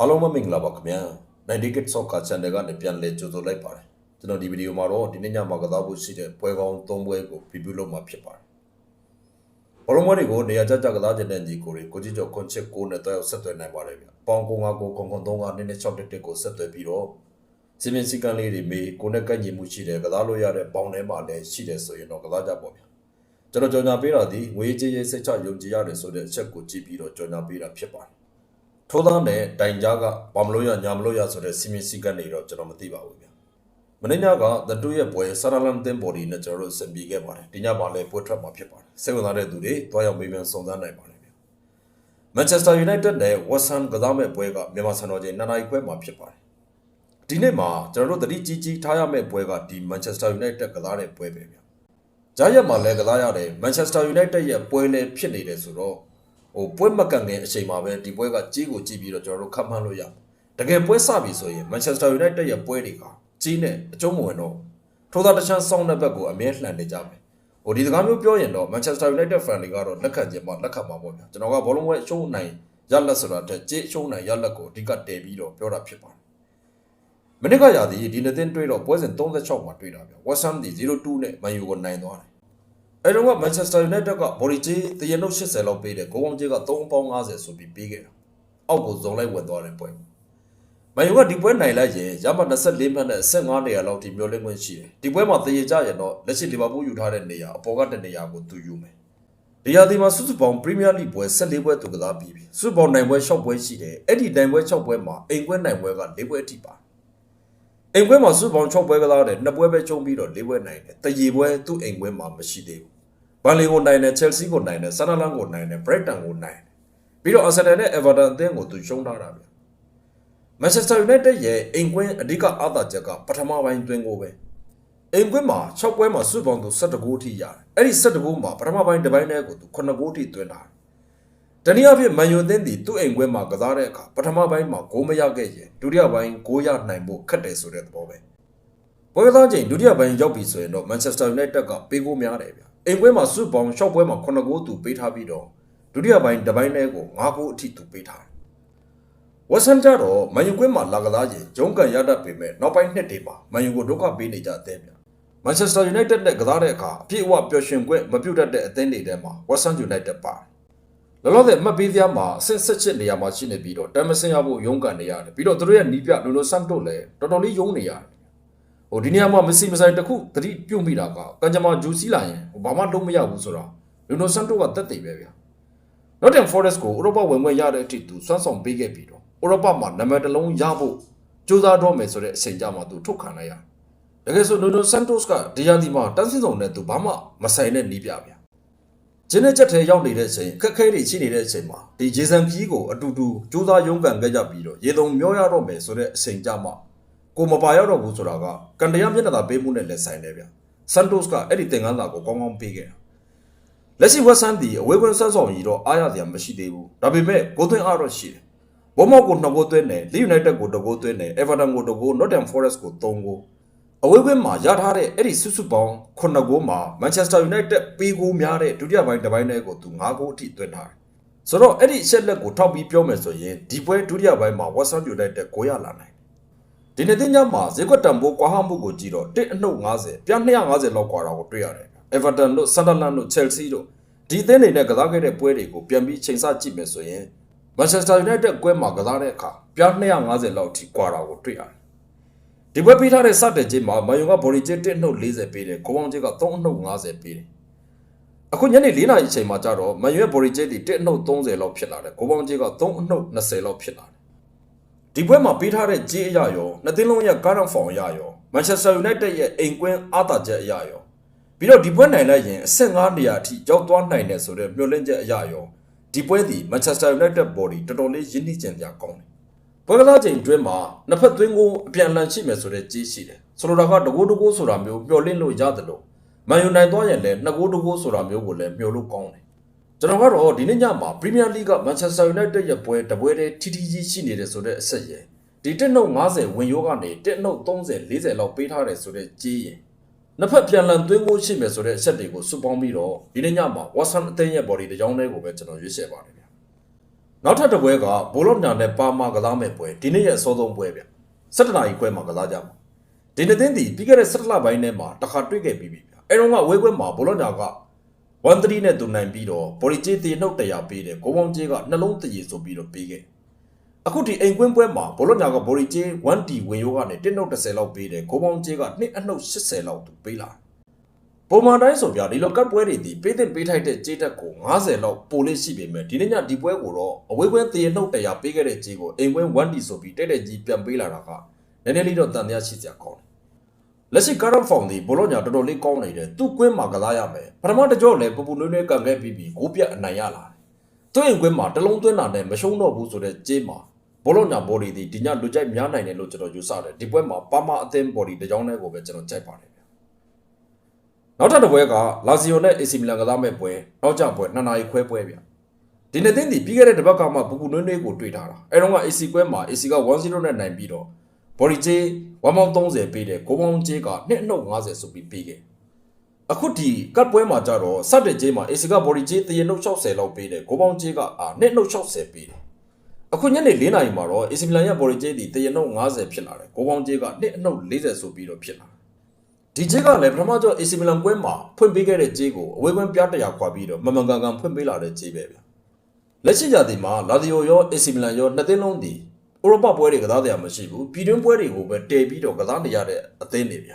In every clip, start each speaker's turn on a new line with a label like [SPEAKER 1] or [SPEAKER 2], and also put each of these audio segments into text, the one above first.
[SPEAKER 1] အားလုံးပဲမင်္ဂလာပါခင်ဗျာ90 Kid Soccer Channel ကနေပြန်လည်ကြိုဆိုလိုက်ပါတယ်ကျွန်တော်ဒီဗီဒီယိုမှာတော့ဒီနေ့ညမှာကစားဖို့ရှိတဲ့ပွဲကောင်း၃ပွဲကို preview လုပ်မှာဖြစ်ပါတယ်ဘောလုံးပွဲတွေကိုနေရာကျကျကစားခြင်းတဲ့ညီကိုတွေကိုကြည့်ကြောခွန်ချစ်ကိုနဲ့တွဲရောက်ဆက်သွယ်နိုင်ပါတယ်ဗျပေါင်ကုန်းကကိုခွန်ခွန်၃ကနည်းနည်း6တက်တက်ကိုဆက်သွယ်ပြီးတော့စီမင်းစီကံလေးတွေမေးကိုနဲ့ကန့်ညီမှုရှိတယ်ကစားလို့ရတဲ့ပေါင်ထဲမှာလည်းရှိတယ်ဆိုရင်တော့ကစားကြပေါ့ဗျာကျွန်တော်ကြော်ညာပေးတာဒီငွေကြေးရေးစိတ်ချယုံကြည်ရတယ်ဆိုတဲ့အချက်ကိုကြည့်ပြီးတော့ကြော်ညာပေးတာဖြစ်ပါတယ် ထိုးသားနဲ့တိုင်ကြားကဘာမလို့ရညာမလို့ရဆိုတဲ့စီမင်းစည်းကမ်းတွေတော့ကျွန်တော်မသိပါဘူးဗျာမင်းညက The Two ရဲ့ပွဲဆာရလန်တင်ဘော်ဒီနဲ့ကျွန်တော်တို့စင်ပြီးခဲ့ပါတယ်ဒီညမှာလည်းပွဲထွက်မှာဖြစ်ပါတယ်စိတ်ဝင်စားတဲ့သူတွေတွားရောက်မေးမြန်းစုံစမ်းနိုင်ပါတယ်ဗျာ Manchester United နဲ့ West Ham ကစားမဲ့ပွဲကမြန်မာစံတော်ချိန်2နာရီခွဲမှာဖြစ်ပါတယ်ဒီနေ့မှာကျွန်တော်တို့တတိကြီးကြီးထားရမယ့်ပွဲကဒီ Manchester United ကစားတဲ့ပွဲပဲဗျာဂျာရက်မှာလည်းကစားရတယ် Manchester United ရဲ့ပွဲလည်းဖြစ်နေတယ်ဆိုတော့ ဟိုပွဲမကန်ခင်အချိန်မှာပဲဒီပွဲကကြီးကိုကြီးပြီးတော့ကျွန်တော်တို့ခတ်မှန်းလို့ရတကယ်ပွဲစပြီဆိုရင် Manchester United ရဲ့ပွဲတွေကကြီးနဲ့အကျုံးမဝင်တော့ထိုးသားတချမ်းစောင်းတဲ့ဘက်ကိုအမြဲလှန်နေကြမယ်ဟိုဒီစကားမျိုးပြောရင်တော့ Manchester United fan တွေကတော့လက်ခံခြင်းမလက်ခံမှာပေါ့ဗျာကျွန်တော်ကဘောလုံးပွဲအရှုံးနိုင်ရလက်ဆိုတာတက်ကြေးအရှုံးနိုင်ရလက်ကိုအဓိကတည်ပြီးတော့ပြောတာဖြစ်ပါတယ်မနစ်ကရာသီဒီနှစ်သင်းတွေ့တော့ပွဲစဉ်36မှာတွေ့တာဗျာ West Ham ဒီ0-2နဲ့ Man U ကိုနိုင်သွားတယ် အဲတော့ကမန်ချက်စတာယူနိုက်တက်ကဘော်ဒီဂျေးတရနုတ်80လောက်ပေးတယ်ဂိုးကောင်ဂျေးက3ပေါင်း50ဆိုပြီးပေးခဲ့တာအောက်ကိုဇုံလိုက်ဝင်သွားတဲ့ပွဲမန်ယူကဒီပွဲနိုင်လိုက်ရင်ရမ24မှတ်နဲ့15နေရာလောက်ထိမျောလင့်ခွင့်ရှိတယ်ဒီပွဲမှာတရေကြရင်တော့လက်ရှိလီဗာပူးယူထားတဲ့နေရာအပေါ်ကတနေရာကိုသူယူမယ်ဒီရာသီမှာစုစုပေါင်းပရီးမီးယားလိပွဲ14ပွဲသူကစားပြီးပြီစုစုပေါင်းနိုင်ပွဲ6ပွဲရှိတယ်အဲ့ဒီနိုင်ပွဲ6ပွဲမှာအိမ်ကွဲနိုင်ပွဲက4ပွဲအထိပါအိမ်ကွဲမှာစုစုပေါင်း6ပွဲကစားတယ်2ပွဲပဲချုံပြီးတော့4ပွဲနိုင်တယ်တရေပွဲသူ့အိမ်ကွဲမှာမရှိသေးဘူး ဘန်လီကိုနိုင်တယ်ချယ်ဆီကိုနိုင်တယ်ဆာနာလန်ကိုနိုင်တယ်ဘရက်တန်ကိုနိုင်တယ်ပြီးတော့အာဆင်နယ်နဲ့အေဗာတန်အသင်းကိုသူရှုံးထားတာဗျမန်ချက်စတာယူနိုက်တက်ရဲ့အိမ်ကွင်းအဓိကအားသာချက်ကပထမပိုင်းသွင်းကိုပဲအိမ်ကွင်းမှာ6ပွဲမှာစုပေါင်းသူ17ဂိုးထိရတယ်အဲ့ဒီ17ဂိုးမှာပထမပိုင်းတစ်ပိုင်းတည်းကိုသူ9ဂိုးထိသွင်းတာတနည်းအားဖြင့်မန်ယူအသင်းဒီသူ့အိမ်ကွင်းမှာကစားတဲ့အခါပထမပိုင်းမှာဂိုးမရခဲ့ရင်ဒုတိယပိုင်းဂိုးရနိုင်ဖို့ခက်တယ်ဆိုတဲ့သဘောပဲပွဲကစားချိန်ဒုတိယပိုင်းရောက်ပြီဆိုရင်တော့ Manchester United ကပေးကိုများတယ်ဗျ။ အိမ်ပွဲမှာစုပေါင်း6ပွဲမှာ9ဂိုးသူပေးထားပြီးတော့ဒုတိယပိုင်းတစ်ပိုင်းတည်းကို9ဂိုးအထိသူပေးထားတယ်။ဝက်ဆန်ကြတော့မန်ယူကွင်းမှာလာကစားချိန်ဂျုံကန်ရတတ်ပေမဲ့နောက်ပိုင်းနှစ်တွေမှာမန်ယူကိုဒုက္ခပေးနေကြတဲ့ဗျ။ Manchester United နဲ့ကစားတဲ့အခါအပြည့်အဝပျော်ရွှင်ခွင့်မပြုတ်တတ်တဲ့အသင်းတွေထဲမှာ West Ham United ပါတယ်။လောလောဆယ်မှတ်ပေးစရာမှာအဆင့်ဆက်ချစ်နေရာမှာရှိနေပြီးတော့တမ်မစင်ရဖို့ရုန်းကန်နေရတယ်။ပြီးတော့သူတို့ရဲ့နီးပြလိုလိုဆမ်တို့လည်းတော်တော်လေးယုံနေရတယ် ဟိုဒီနေရာမှာမစီမဆိုင်တစ်ခုသတိပြုတ်မိတာကကံကြမ္မာဂျူစီလာရင်ဟိုဘာမှလုံးမရဘူးဆိုတော့လူနိုဆန်တိုကတက်တယ်ပဲဗျာ။ Nottingham Forest ကိုဥရောပဝင်ခွင့်ရတဲ့အထိသူစွမ်းဆောင်ပေးခဲ့ပြီးတော့ဥရောပမှာနံပါတ်တစ်လုံးရဖို့ကြိုးစားတော့မယ်ဆိုတဲ့အချိန်ကြမှာသူထုတ်ခံလိုက်ရ။တကယ်ဆိုလူနိုဆန်တိုစ်ကဒီယာဒီမှာတန်းစင်းစုံနဲ့သူဘာမှမဆိုင်တဲ့နီးပြဗျာ။ကျင်းတဲ့ချက်ထဲရောက်နေတဲ့အချိန်အခက်အခဲတွေရှိနေတဲ့အချိန်မှာဒီဂျေဆန်ကီးကိုအတူတူကြိုးစားရုန်းကန်ခဲ့ကြပြီးတော့ရေတုံမျောရတော့မယ်ဆိုတဲ့အချိန်ကြမှာ ကိုမပါရောက်တော့ဘူးဆိုတာကကန်တရားမျက်နှာသာပေးမှုနဲ့လက်ဆိုင်တယ်ဗျဆန်တိုစ်ကအဲ့ဒီသင်ခန်းစာကိုကောင်းကောင်းပေးခဲ့တာလက်ရှိဝက်ဆန်ဒီအဝေးကွင်းဆက်ဆောင်ကြီးတော့အားရစရာမရှိသေးဘူးဒါပေမဲ့ဂိုးသွင်းအားတော့ရှိတယ်ဘောမော့ကိုနှစ်ဂိုးသွင်းတယ်လီယူနိုက်တက်ကိုတစ်ဂိုးသွင်းတယ်အေဗာတန်ကိုတစ်ဂိုးနော့တမ်ဖော်ရက်စ်ကိုသုံးဂိုးအဝေးကွင်းမှာရထားတဲ့အဲ့ဒီစုစုပေါင်း9ဂိုးမှာမန်ချက်စတာယူနိုက်တက်ပေးဂိုးများတဲ့ဒုတိယပိုင်းတစ်ပိုင်းတည်းကိုသူ9ဂိုးအထိသွင်းထားတယ်ဆိုတော့အဲ့ဒီအချက်လက်ကိုထောက်ပြီးပြောမယ်ဆိုရင်ဒီပွဲဒုတိယပိုင်းမှာဝက်ဆန်ယူနိုက်တက်ကိုရလာနိုင် ဒီနေ့တင်ကြမှာဈေးကွက်တန်ဖိုးကွာဟမှုကိုကြည့်တော့1အနှုတ်50ပြ250လောက်ကွာတာကိုတွေ့ရတယ်။ Everton တို့ Sunderland တို့ Chelsea တို့ဒီအသင်းတွေနဲ့ကစားခဲ့တဲ့ပွဲတွေကိုပြန်ပြီးချိန်ဆကြည့်မယ်ဆိုရင် Manchester United ကွဲမှာကစားတဲ့အခါပြ250လောက်ထိကွာတာကိုတွေ့ရတယ်။ဒီပွဲပေးထားတဲ့စတဲ့ချင်းမှာမန်ယူကဘော်ဒီဂျစ်1အနှုတ်40ပေးတယ်။ကိုပေါင်းဂျစ်က3အနှုတ်50ပေးတယ်။အခုညနေ4နာရီအချိန်မှာကျတော့မန်ယူရဲ့ဘော်ဒီဂျစ်ဒီ1အနှုတ်30လောက်ဖြစ်လာတယ်။ကိုပေါင်းဂျစ်က3အနှုတ်20လောက်ဖြစ်လာတယ် ဒီပွဲမှာပေးထားတဲ့ကြေးအရာရောနှစ်သင်းလုံးရဲ့ကားရန်ဖောင်အရာရောမန်ချက်စတာယူနိုက်တက်ရဲ့အိမ်ကွင်းအားသာချက်အရာရောပြီးတော့ဒီပွဲနိုင်လိုက်ရင်အဆင့်5နေရာအထိရောက်သွားနိုင်တယ်ဆိုတဲ့မျှော်လင့်ချက်အရာရောဒီပွဲဒီမန်ချက်စတာယူနိုက်တက်ဘော်ဒီတော်တော်လေးရင်းနှီးကြံပြကောင်းတယ်ပွဲကစားချိန်အတွင်းမှာနှစ်ဖက်သွင်းကိုအပြန်အလှန်ရှိမယ်ဆိုတဲ့ကြေးရှိတယ်ဆိုလိုတာကတကူတကူဆိုတာမျိုးမျှော်လင့်လို့ရတယ်လို့မန်ယူနိုင်သွားရင်လည်းနှစ်ကူတကူဆိုတာမျိုးကိုလည်းမျှော်လို့ကောင်းတယ် ကျွန်တော်ကတော့ဒီနေ့ညမှာပရီးမီးယားလိဂ်ကမန်ချက်စတာယူနိုက်တက်ရဲ့ပွဲတပွဲတည်းထီထီကြီးရှိနေတယ်ဆိုတဲ့အဆက်ရယ်ဒီတက်နှုတ်50ဝင်ရိုးကနေတက်နှုတ်30 40လောက်ပေးထားတယ်ဆိုတဲ့ကြီးရယ်နှစ်ဖက်ပြန်လည်သွင်းဖို့ရှိမယ်ဆိုတဲ့အချက်တွေကိုစုပေါင်းပြီးတော့ဒီနေ့ညမှာဝါဆန်အသင်းရဲ့ body တစ်ကြောင်းလေးကိုပဲကျွန်တော်ရွေးချယ်ပါတယ်ဗျာနောက်ထပ်တစ်ပွဲကဘိုလော့ညာနဲ့ပါမာကစားမဲ့ပွဲဒီနေ့ရဲ့အစောဆုံးပွဲဗျ17နာရီခွဲမှာကစားကြမှာဒီနေ့သိန်းဒီပြီးခဲ့တဲ့17လပိုင်းထဲမှာတစ်ခါတွေ့ခဲ့ပြီးပြီဗျအဲတော့ကဝဲခွဲမှာဘိုလော့ညာက 1-3နဲ့တူနိုင်ပြီးတော့ဘော်လီဂျေးတီနှုတ်တရားပေးတယ်ကိုပေါင်းဂျေးကနှလုံးတည်ဆိုပြီးတော့ပေးခဲ့အခုဒီအိမ်ကွင်းပွဲမှာဘိုလော့ညာကဘော်လီဂျေး 1D ဝင်ရိုးကနေ1နှုတ်30လောက်ပေးတယ်ကိုပေါင်းဂျေးက2အနှုတ်80လောက်သူပေးလာတယ်ပုံမှန်တိုင်းဆိုပြဒီလိုကတ်ပွဲတွေဒီပေးတဲ့ပေးထိုက်တဲ့ကြေးတက်ကို90လောက်ပိုလေးရှိပေမဲ့ဒီနေ့ညဒီပွဲကိုတော့အဝေးကွင်းတရနှုတ်တရားပေးခဲ့တဲ့ကြေးကိုအိမ်ကွင်း 1D ဆိုပြီးတဲ့တဲ့ကြီးပြန်ပေးလာတာကနည်းနည်းလေးတော့တန်တရားရှိစရာကောင်းတယ်။ လက်ရှိကာရန်ဖောင်ဒီဘောလုံးညာတော်တော်လေးကောင်းနေတယ်သူ့ကွင်းမှာကစားရမယ်ပထမတစ်ကြော့လည်းပူပူနွေးနွေးကန်ခဲ့ပြီးပြီးကိုပြတ်အနိုင်ရလာတယ်။သူ့အိမ်ကွင်းမှာတလုံးသွင်းတာနဲ့မရှုံးတော့ဘူးဆိုတဲ့ကြေးမှာဘောလုံးညာဘော်ဒီဒီဒီညလူကြိုက်များနိုင်တယ်လို့ကျွန်တော်ယူဆတယ်ဒီပွဲမှာပါမအသင်းဘော်ဒီတစ်ကြောင်းနဲ့ကိုပဲကျွန်တော်ကြိုက်ပါတယ်နောက်ထပ်တစ်ပွဲကလာစီယိုနဲ့ AC မီလန်ကစားမဲ့ပွဲနောက်ကျပွဲ2နာရီခွဲပွဲဗျဒီနေ့တင်းဒီပြီးခဲ့တဲ့တစ်ပတ်ကမှပူပူနွေးနွေးကိုတွေ့ထားတာအဲတော့က AC ပွဲမှာ AC က1-0နဲ့နိုင်ပြီးတော့ body J 1.30ပေးတယ်ကိုပေါင်း J က2.50ဆိုပြီးပေးခဲ့အခုဒီကတ်ပွဲမှာကြတော့စတဲ့ J မှာ AC က body J တရနှုတ်60လောက်ပေးတယ်ကိုပေါင်း J ကအာ2.60ပေးတယ်အခုညနေ4နာရီမှာတော့ AC မီလန်ရဲ့ body J ဒီတရနှုတ်50ဖြစ်လာတယ်ကိုပေါင်း J က2.40ဆိုပြီးတော့ဖြစ်လာတယ်ဒီဂျက်ကလည်းပထမကျော် AC မီလန်ကွင်းမှာဖွင့်ပေးခဲ့တဲ့ဂျေးကိုအဝေးကွင်းပြားတရာခွာပြီးတော့မမန်ကန်ကန်ဖွင့်ပေးလာတဲ့ဂျေးပဲဗျလက်ရှိကြသည်မှာလာဒီယိုရော AC မီလန်ရောနှစ်သိန်းလုံးဒီ ဥရောပပွဲတွေကစားတရားမရှိဘူးပြည်တွင်းပွဲတွေကိုပဲတည်ပြီးတော့ကစားနေရတဲ့အသင်းတွေဗျ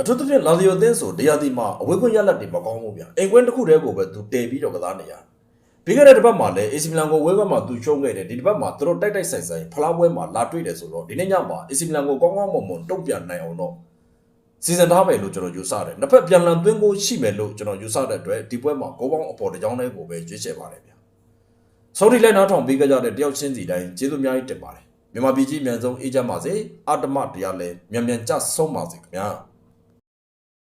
[SPEAKER 1] အထူးသဖြင့်လာဒီယိုအသင်းဆိုတရားဒီမှာအဝေးကွင်းရလက်တွေမကောင်းဘူးဗျအိမ်ကွင်းတစ်ခုတည်းကိုပဲသူတည်ပြီးတော့ကစားနေရတယ်ပြီးခဲ့တဲ့တစ်ပတ်မှာလည်း AC မီလန်ကိုဝဲကွင်းမှာသူရှုံးခဲ့တယ်ဒီတစ်ပတ်မှာသူတို့တိုက်တိုက်ဆိုင်ဆိုင်ဖလားပွဲမှာလာတွေ့တယ်ဆိုတော့ဒီနေ့ညမှာ AC မီလန်ကိုကောင်းကောင်းမွန်မွန်တုံ့ပြန်နိုင်အောင်တော့စီစဉ်ထားမယ်လို့ကျွန်တော်ယူဆတယ်။နှစ်ဖက်ပြန်လည်သွင်းကိုရှိမယ်လို့ကျွန်တော်ယူဆတဲ့အတွက်ဒီပွဲမှာကိုပေါင်းအပေါ်တစ်ကြောင်းလေးကိုပဲရွေးချယ်ပါတယ်ဗျာ။ ဆော်ဒီလည်းနောက်ထောင်ပေးကြတဲ့တယောက်ချင်းစီတိုင်းကျေးဇူးအများကြီးတင်ပါတယ်။မြန်မာပြည်ကြီးအမြန်ဆုံးအေးချမ်းပါစေ။အာတမတရားလည်းမြန်မြန်ကြဆုံးပါစေခင်ဗျာ။